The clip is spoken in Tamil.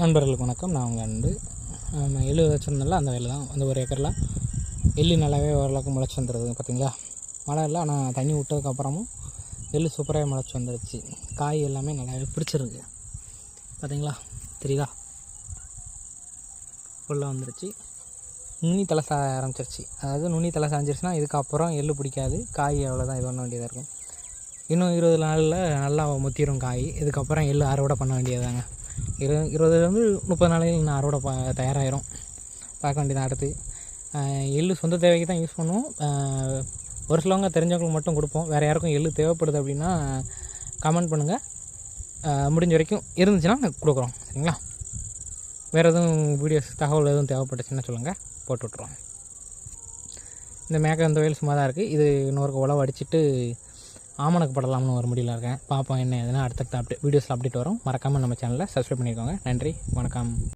நண்பர்களுக்கு வணக்கம். நான் உங்கள் அன்பு. நம்ம எள்ளு வச்சுருந்தோம்ல அந்த வேலை தான் அந்த ஒரு ஏக்கரில். எள்ளு நல்லாவே ஓரளவுக்கு முளைச்சி வந்துடுது பார்த்தீங்களா? மழை இல்லை ஆனால் தண்ணி விட்டதுக்கப்புறமும் எள்ளு சூப்பராகவே முளைச்சி வந்துடுச்சு காய் எல்லாமே நல்லாவே பிடிச்சிருக்கு. பார்த்தீங்களா? தெரியுதா? உள்ளே வந்துடுச்சு நுனி தலை சா ஆரம்பிச்சிருச்சு. அதாவது நுனி தலை சாஞ்சிருச்சுன்னா இதுக்கப்புறம் எள்ளு பிடிக்காது. காய் அவ்வளோதான் இது பண்ண வேண்டியதாக இருக்கும். இன்னும் இருபது நாளில் நல்லா முத்திரும் காய். இதுக்கப்புறம் எள்ளு அறுவடை பண்ண வேண்டியதாங்க இரு இருபதுலேருந்து முப்பது நாளைக்கு இன்னும் அறுவடை ப தயாராகிரும் பார்க்க வேண்டியது அடுத்து. எள்ளு சொந்த தேவைக்கு தான் யூஸ் பண்ணுவோம். ஒரு சிலவங்க தெரிஞ்சவங்களுக்கு மட்டும் கொடுப்போம். வேறு யாருக்கும் எள்ளு தேவைப்படுது அப்படின்னா கமெண்ட் பண்ணுங்கள் முடிஞ்ச வரைக்கும் இருந்துச்சுன்னா நாங்கள் கொடுக்குறோம். சரிங்களா? வேறு எதுவும் வீடியோஸ் தகவல் எதுவும் தேவைப்பட்டுச்சுன்னா சொல்லுங்கள் போட்டு விட்ருவோம் இந்த மேக்க இந்த வயல் சும்மா தான் இருக்குது இது இன்னொரு உழவு அடிச்சுட்டு ஆமணக்கு படலாம்னு ஒரு முடியல இருக்கேன். பார்ப்போம் என்ன எதுனா அடுத்தடுத்த அப்டேட் வீடியோஸில் அப்டேட் வரும். மறக்காமல் நம்ம சேனலை சப்ஸ்கிரைப் பண்ணிக்கோங்க. நன்றி வணக்கம்.